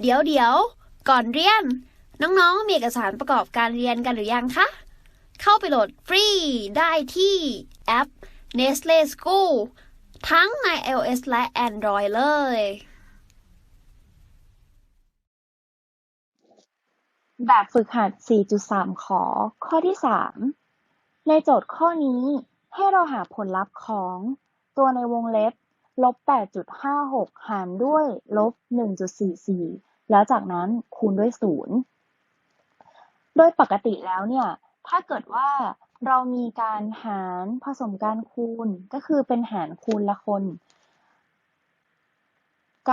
เดี๋ยวเดี๋ยวก่อนเรียน น้องๆ มีเอกสารประกอบการเรียนกันหรือยังคะ เข้าไปโหลดฟรีได้ที่แอป Nestle School ทั้งใน iOS และ Android เลย แบบฝึกหัด 4.3 ขอ ข้อที่ 3 ในโจทย์ข้อนี้ให้เราหาผลลัพธ์ของตัวในวงเล็บ ลบ8.56หารด้วยลบ1.44แล้วจากนั้นคูณด้วย0โดยปกติแล้วเนี่ยถ้าเกิดว่าเรามีการหารผสมการคูณก็คือเป็นหารคูณละคน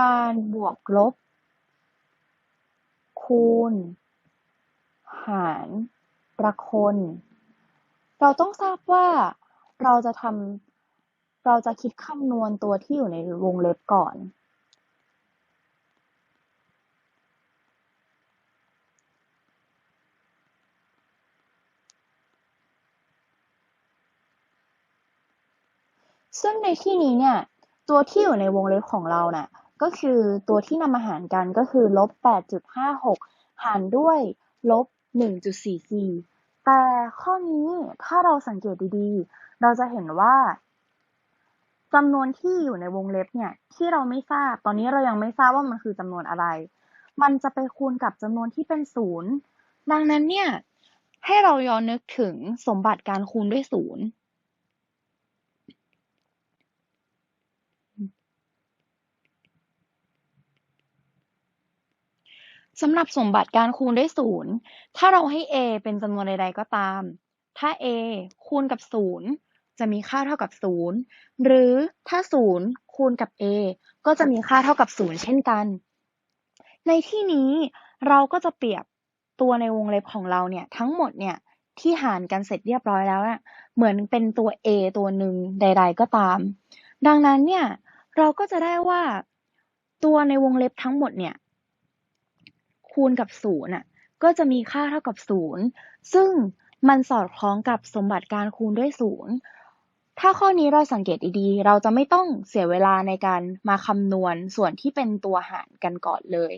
การบวกลบ คูณ หารละคน เราต้องทราบว่าเราจะทำ เราจะคิดคำนวณตัวที่อยู่ในวงเล็บก่อนซึ่งในที่นี้เนี่ย ตัวที่อยู่ในวงเล็บของเราน่ะก็คือตัวที่นำมาหารกันก็คือลบ 8.56 หารด้วยลบ 1.44 แต่ข้อนี้ถ้าเราสังเกตดีๆ เราจะเห็นว่า จำนวนที่อยู่ในวงเล็บเนี่ย ที่เราไม่ทราบ ตอนนี้เรายังไม่ทราบว่ามันคือจำนวนอะไร มันจะไปคูณกับจำนวนที่เป็นศูนย์ดังนั้นเนี่ย ให้เราย้อนนึกถึงสมบัติการคูณด้วยศูนย์สำหรับสมบัติการคูณด้วยศูนย์ถ้าเราให้ a เป็นจำนวนใดๆก็ตาม ถ้า a คูณกับศูนย์ จะมีค่าเท่ากับศูนย์หรือถ้าศูนย์คูณกับ a ก็จะมีค่าเท่ากับศูนย์เช่นกัน ในที่นี้เราก็จะเปรียบตัวในวงเล็บของเราเนี่ยทั้งหมดเนี่ยที่หารกันเสร็จเรียบร้อยแล้วน่ะเหมือนเป็นตัว a ตัวหนึ่งใด ๆ ก็ตาม ดังนั้นเนี่ยเราก็จะได้ว่าตัวในวงเล็บทั้งหมดเนี่ยคูณกับศูนย์อะก็จะมีค่าเท่ากับศูนย์ซึ่งมันสอดคล้องกับสมบัติการคูณด้วยศูนย์ ถ้าข้อนี้เราสังเกตดีๆ เราจะไม่ต้องเสียเวลาในการมาคำนวณส่วนที่เป็นตัวหารกันก่อนเลย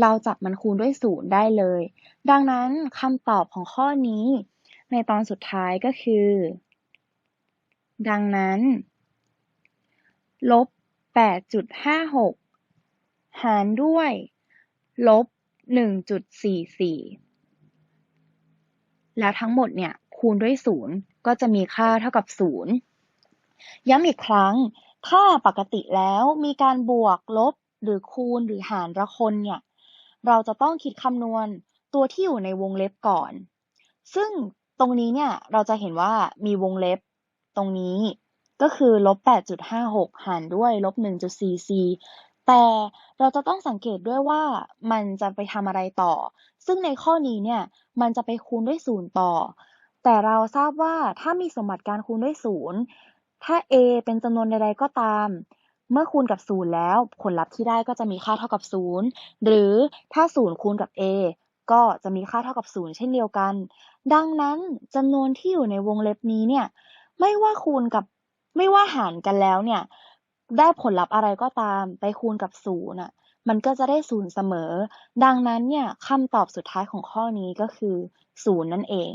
เราจับมันคูณด้วยศูนย์ได้เลย ดังนั้นคำตอบของข้อนี้ ในตอนสุดท้ายก็คือ ดังนั้นลบ 8.56 หารด้วย ลบ 1.44 แล้วทั้งหมดเนี่ยคูณด้วย 0 ก็จะมีค่าเท่ากับ 0 ย้ำอีกครั้ง ถ้าปกติแล้วมีการบวกลบหรือคูณหรือหารละคนเนี่ย เราจะต้องคิดคำนวณตัวที่อยู่ในวงเล็บก่อน ซึ่งตรงนี้เนี่ยเราจะเห็นว่ามีวงเล็บตรงนี้ก็คือลบ 8.56 หารด้วยลบ 1.44 แต่เราจะต้องสังเกตด้วยว่ามันจะไปทำอะไรต่อ ซึ่งในข้อนี้เนี่ยมันจะไปคูณด้วยศูนย์ต่อ แต่เราทราบว่าถ้ามีสมบัติการคูณด้วยศูนย์ ถ้า a เป็นจำนวนใด ๆ ก็ตาม เมื่อคูณกับศูนย์แล้ว ผลลัพธ์ที่ได้ก็จะมีค่าเท่ากับศูนย์หรือถ้าศูนย์คูณกับ a ก็จะมีค่าเท่ากับศูนย์เช่นเดียวกัน ดังนั้นจำนวนที่อยู่ในวงเล็บนี้เนี่ย ไม่ว่าคูณกับไม่ว่าหารกันแล้วเนี่ย ได้ผลลัพธ์อะไรก็ตามไปคูณกับศูนย์อะ มันก็จะได้ศูนย์เสมอ ดังนั้นเนี่ยคำตอบสุดท้ายของข้อนี้ก็คือศูนย์นั่นเอง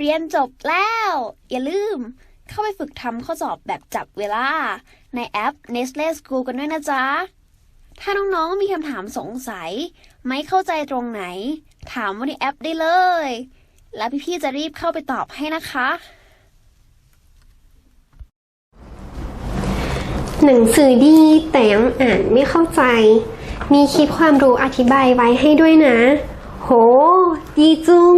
เรียนจบแล้ว อย่าลืม เข้าไปฝึกทำข้อสอบแบบจับเวลา ในแอป Nestle School กันด้วยนะจ๊ะ ถ้าน้องๆมีคำถามสงสัย ไม่เข้าใจตรงไหน ถามว่าในแอปได้เลย แล้วพี่ๆจะรีบเข้าไปตอบให้นะคะหนังสือดีแต่ยังอ่านไม่เข้าใจ มีคลิปความรู้อธิบายไว้ให้ด้วยนะ โห ดีจุง